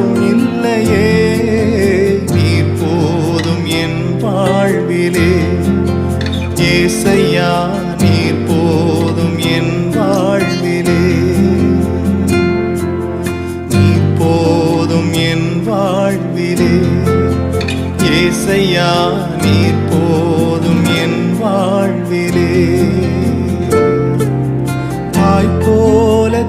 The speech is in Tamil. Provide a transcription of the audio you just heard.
யாரும் இல்லையே. நீர் போதும் என் வாழ்விலே. ஏசையா நீர் போதும் என் வாழ்விலே. நீர் போதும் என் வாழ்விலே. ஏசையா நீர் போதும் என் வாழ்விலே. தாய் போல